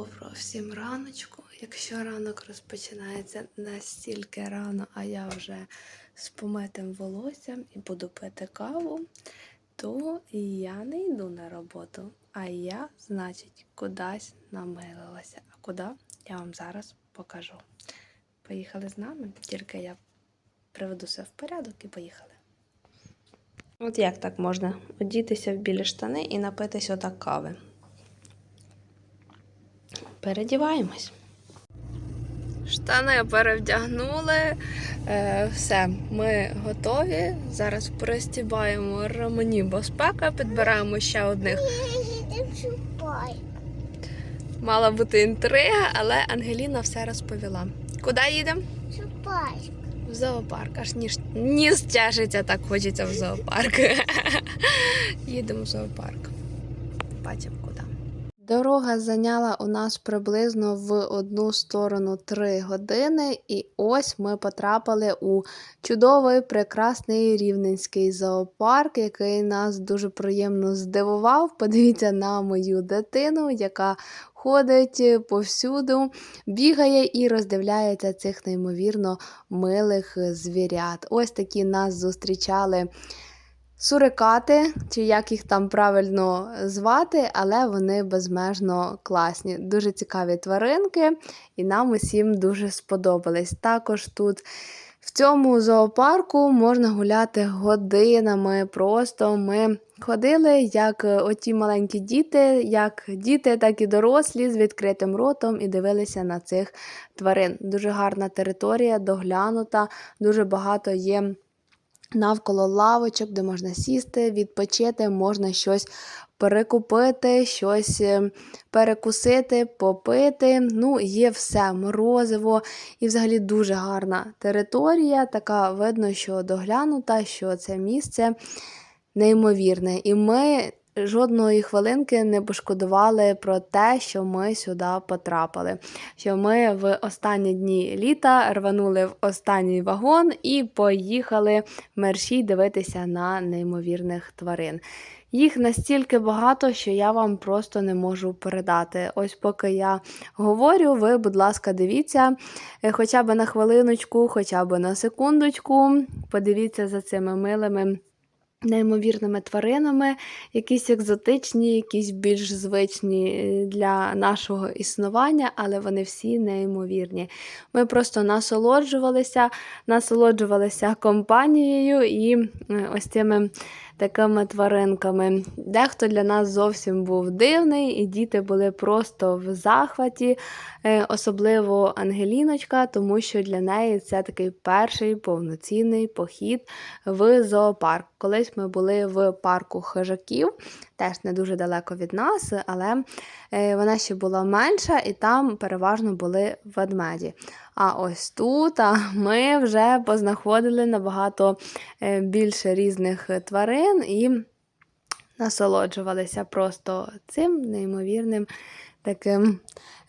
Доброго всім раночку. Якщо ранок розпочинається настільки рано, а я вже з помитим волоссям і буду пити каву, то я не йду на роботу, а я, значить, кудись намилилася. А куди я вам зараз покажу. Поїхали з нами, тільки я приведу все в порядок і поїхали. От як так можна одітися в білі штани і напитися отак кави. Передіваємось. Штани перевдягнули. Е, все, ми готові. Зараз пристібаємо ремені безпеки, підбираємо ще одних. Мала бути інтрига, але Ангеліна все розповіла. Куди їдемо? В зоопарк. Аж ніж ніс тяжиться, так хочеться в зоопарк. Їдемо в зоопарк. Бачимо. Дорога зайняла у нас приблизно в одну сторону 3 години, і ось ми потрапили у чудовий прекрасний рівненський зоопарк, який нас дуже приємно здивував. Подивіться на мою дитину, яка ходить повсюду, бігає і роздивляється цих неймовірно милих звірят. Ось такі нас зустрічали. Сурикати, чи як їх там правильно звати, але вони безмежно класні. Дуже цікаві тваринки, і нам усім дуже сподобались. Також тут в цьому зоопарку можна гуляти годинами. Просто ми ходили, як оті маленькі діти, як діти, так і дорослі з відкритим ротом і дивилися на цих тварин. Дуже гарна територія, доглянута, дуже багато є. Навколо лавочок, де можна сісти, відпочити, можна щось перекупити, щось е, перекусити, попити. Ну, є все, морозиво. І взагалі дуже гарна територія. Така видно, що доглянута, що це місце неймовірне. І ми жодної хвилинки не пошкодували про те, що ми сюди потрапили. Що ми в останні дні літа рванули в останній вагон і поїхали мерщій дивитися на неймовірних тварин. Їх настільки багато, що я вам просто не можу передати. Ось поки я говорю, ви, будь ласка, дивіться е, хоча б на хвилиночку, хоча б на секундочку. Подивіться за цими милими. Неймовірними тваринами, якісь екзотичні, якісь більш звичні е, для нашого існування, але вони всі неймовірні. Ми просто насолоджувалися, насолоджувалися компанією і е, ось цими такими тваринками. Дехто для нас зовсім був дивний, і діти були просто в захваті, е, особливо Ангеліночка, тому що для неї це такий перший повноцінний похід в зоопарк. Колись ми були в парку хижаків, теж не дуже далеко від нас, але е, вона ще була менша, і там переважно були ведмеді. А ось тут ми вже познаходили набагато е, більше різних тварин і насолоджувалися просто цим неймовірним таким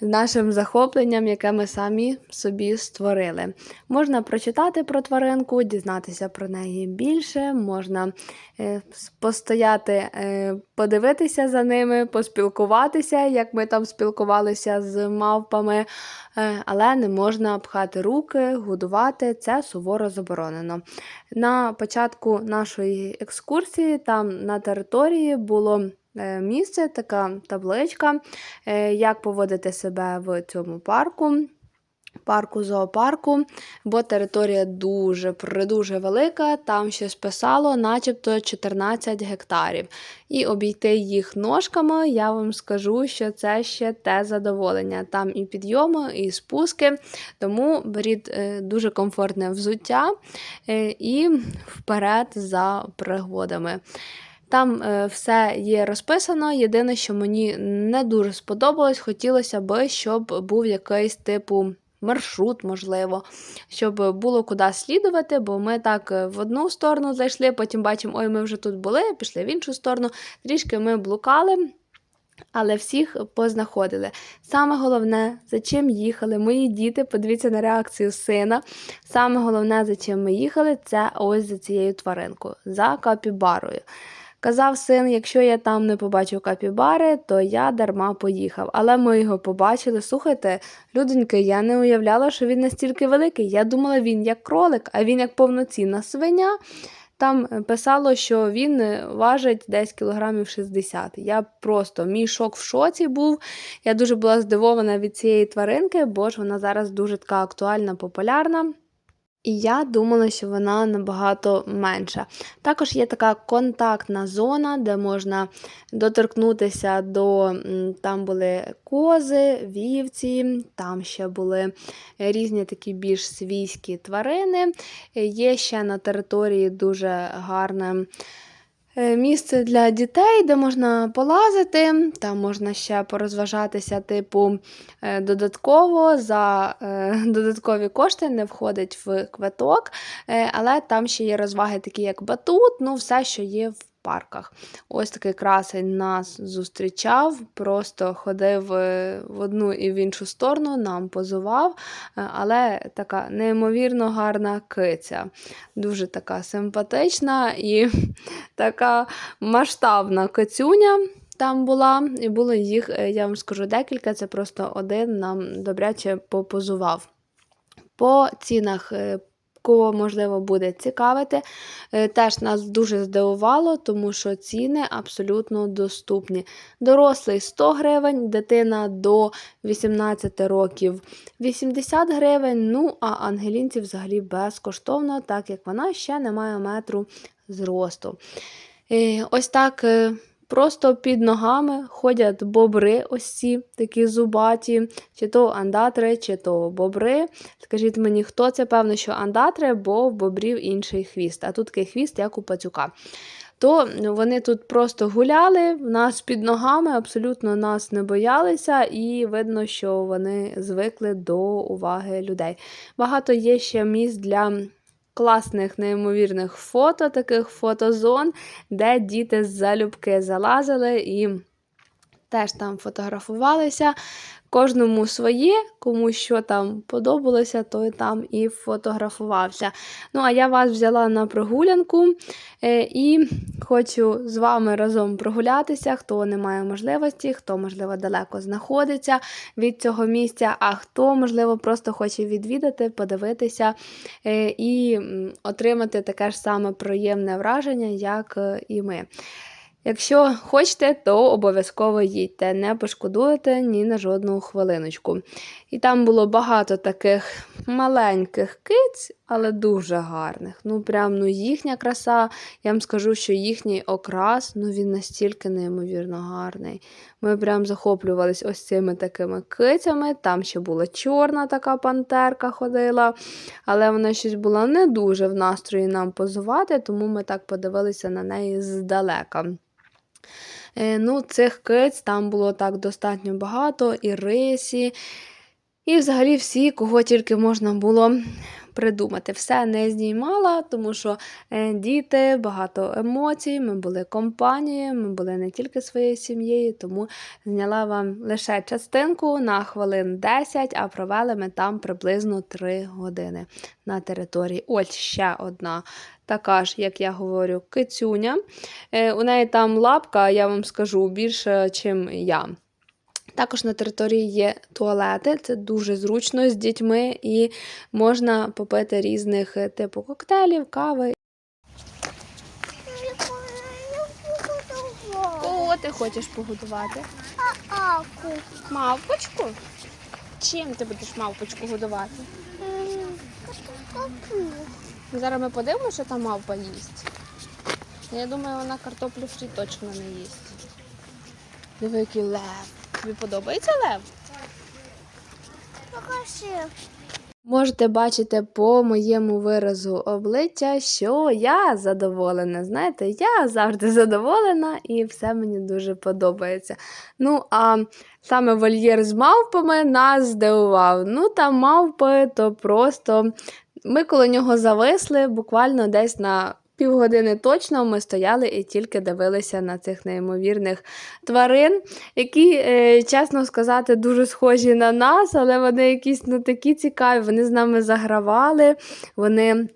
нашим захопленням, яке ми самі собі створили. Можна прочитати про тваринку, дізнатися про неї більше, можна е, постояти, е, подивитися за ними, поспілкуватися, як ми там спілкувалися з мавпами, е, але не можна пхати руки, годувати, це суворо заборонено. На початку нашої екскурсії, там на території було. Е, місце, така табличка, е, як поводити себе в цьому парку. Парку зоопарку, бо територія дуже дуже велика, там ще списало начебто 14 гектарів. І обійти їх ножками, я вам скажу, що це ще те задоволення. Там і підйоми, і спуски, тому беріть е, дуже комфортне взуття і вперед за пригодами. Там е, все є розписано. Єдине, що мені не дуже сподобалось, хотілося б, щоб був якийсь типу. Маршрут, можливо, щоб було куди слідувати, бо ми так е, в одну сторону зайшли, потім бачимо, ой, ми вже тут були, пішли в іншу сторону. Трішки ми блукали, але всіх познаходили. Саме головне, за чим їхали, мої діти, подивіться на реакцію сина. Саме головне, за чим ми їхали, це ось за цією тваринкою, за капібарою. Казав син, якщо я там не побачу капібари, то я дарма поїхав. Але ми його побачили. Слухайте, людоньки, я не уявляла, що він настільки великий. Я думала, він як кролик, а він як повноцінна свиня. Там е, писало, що він е, важить десь кілограмів 60. Я просто мій шок в шоці був. Я дуже була здивована від цієї тваринки, бо ж вона зараз дуже така актуальна, популярна. І я думала, що вона набагато менша. Також є така контактна зона, де можна доторкнутися до там були кози, вівці, там ще були різні такі більш свійські тварини. Є ще на території дуже гарне. Е, Місце для дітей, де можна полазити, там можна ще порозважатися, типу, е, додатково за е, додаткові кошти не входить в квиток, але там ще є розваги, такі як батут, ну все, що є в парках. Ось такий красень нас зустрічав, просто ходив е, в одну і в іншу сторону, нам позував, е, але така неймовірно гарна киця. Дуже така симпатична і така масштабна кицюня. Там була, і було їх, е, я вам скажу, декілька, це просто один нам добряче попозував. По цінах, кого можливо буде цікавити, е, теж нас дуже здивувало, тому що ціни абсолютно доступні. Дорослий 100 гривень, дитина до 18 років 80 гривень. Ну а Ангелінці взагалі безкоштовно, так як вона ще не має метру зросту. Е, Ось так. Просто під ногами ходять бобри, ось ці такі зубаті, чи то андатри, чи то бобри. Скажіть мені, хто це? Певно, що андатри, бо в бобрів інший хвіст, а тут такий хвіст, як у пацюка. То вони тут просто гуляли, нас під ногами, абсолютно нас не боялися, і видно, що вони звикли до уваги людей. Багато є ще місць для класних, неймовірних фото, таких фотозон, де діти з залюбки залазили і теж там фотографувалися. Кожному своє, кому що там подобалося, той там і фотографувався. Ну, а я вас взяла на прогулянку е, і хочу з вами разом прогулятися, хто не має можливості, хто, можливо, далеко знаходиться від цього місця, а хто, можливо, просто хоче відвідати, подивитися е, і отримати таке ж саме приємне враження, як е, і ми. Якщо хочете, то обов'язково їдьте, не пошкодуєте ні на жодну хвилиночку. І там було багато таких маленьких киць, але дуже гарних. Ну, прям ну, їхня краса, я вам скажу, що їхній окрас, ну він настільки неймовірно гарний. Ми прям захоплювались ось цими такими кицями. Там ще була чорна така пантерка ходила, але вона щось була не дуже в настрої нам позувати, тому ми так подивилися на неї здалека. Е, Ну, цих киць там було так достатньо багато, і рисі, і взагалі всі, кого тільки можна було придумати. Все не знімала, тому що е, діти, багато емоцій, ми були компанією, ми були не тільки своєю сім'єю, тому зняла вам лише частинку на хвилин 10, а провели ми там приблизно 3 години на території. Ось ще одна. Така ж, як я говорю, кицюня. Е, у неї там лапка, я вам скажу, більше, ніж я. Також на території є туалети, це дуже зручно з дітьми, і можна попити різних е, типу коктейлів, кави. Кого ти хочеш погодувати? Аку. Мавпочку? Чим ти будеш мавпочку годувати? Зараз ми подивимося, що там мавпа їсть. Я думаю, вона картоплю фрі точно не їсть. Диви, який лев. Тобі подобається лев? Покажи. Можете бачити по моєму виразу обличчя, що я задоволена. Знаєте, я завжди задоволена і все мені дуже подобається. Ну, а саме вольєр з мавпами нас здивував. Ну, там мавпи, то просто ми коло нього зависли буквально десь на. Півгодини точно ми стояли і тільки дивилися на цих неймовірних тварин, які, е, чесно сказати, дуже схожі на нас, але вони якісь ну, такі цікаві. Вони з нами загравали, вони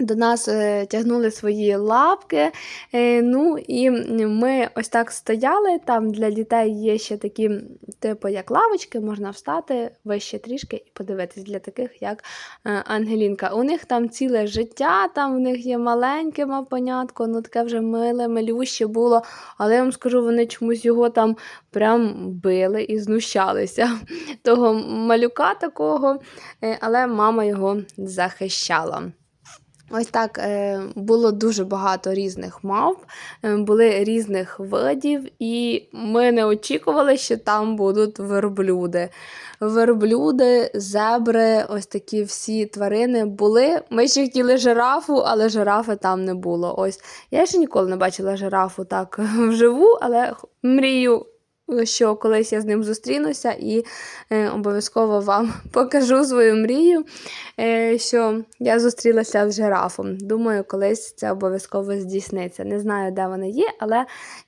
до нас е, тягнули свої лапки. Е, ну і ми ось так стояли. Там для дітей є ще такі, типу, як лавочки, можна встати вище трішки і подивитись для таких, як е, Ангелінка. У них там ціле життя, там в них є маленьке мавпонятко, ну таке вже миле, милюще було. Але я вам скажу, вони чомусь його там прям били і знущалися. Того малюка такого, але мама його захищала. Ось так е, було дуже багато різних мавп, е, були різних видів, і ми не очікували, що там будуть верблюди. Верблюди, зебри, ось такі всі тварини були. Ми ще хотіли жирафу, але жирафи там не було. Ось я ще ніколи не бачила жирафу так вживу, але мрію. Що колись я з ним зустрінуся і е, обов'язково вам покажу свою мрію е, що я зустрілася з жирафом. Думаю, колись це обов'язково здійсниться. Не знаю, де вони є, але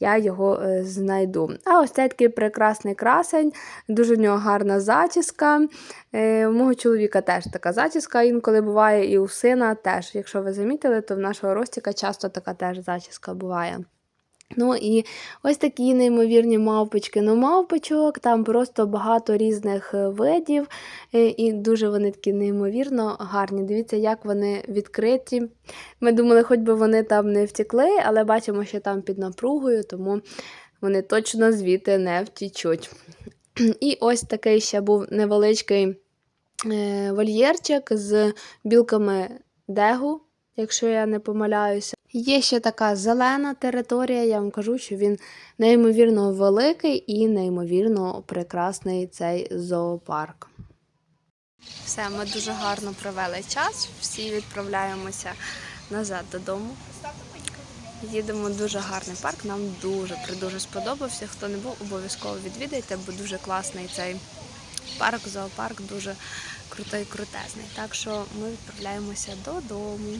я його е, знайду. А ось цей такий прекрасний красень, дуже в нього гарна зачіска. Е, у мого чоловіка теж така зачіска інколи буває, і у сина теж. Якщо ви замітили, то в нашого Ростіка часто така теж зачіска буває. Ну і ось такі неймовірні мавпочки. Ну, мавпочок, там просто багато різних е, видів, е, і дуже вони такі неймовірно гарні. Дивіться, як вони відкриті. Ми думали, хоч би вони там не втекли, але бачимо, що там під напругою, тому вони точно звідти не втічуть. І ось такий ще був невеличкий е, вольєрчик з білками дегу, якщо я не помиляюся. Є ще така зелена територія, я вам кажу, що він неймовірно великий і неймовірно прекрасний цей зоопарк. Все, ми дуже гарно провели час, всі відправляємося назад додому. Їдемо в дуже гарний парк, нам дуже дуже сподобався. Хто не був, обов'язково відвідайте, бо дуже класний цей парк, зоопарк, дуже крутий, крутезний. Так що ми відправляємося додому.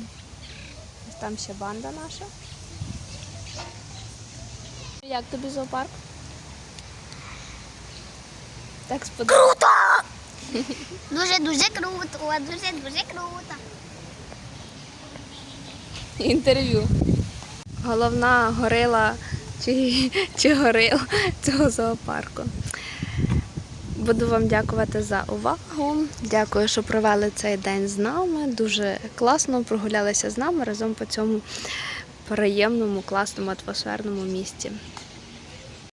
Там ще банда наша. Як тобі зоопарк? Так сподобалося. Дуже дуже круто, дуже дуже круто. Інтерв'ю. Головна горила чи, чи горил цього зоопарку. Буду вам дякувати за увагу. Дякую, що провели цей день з нами. Дуже класно прогулялися з нами разом по цьому приємному, класному атмосферному місті.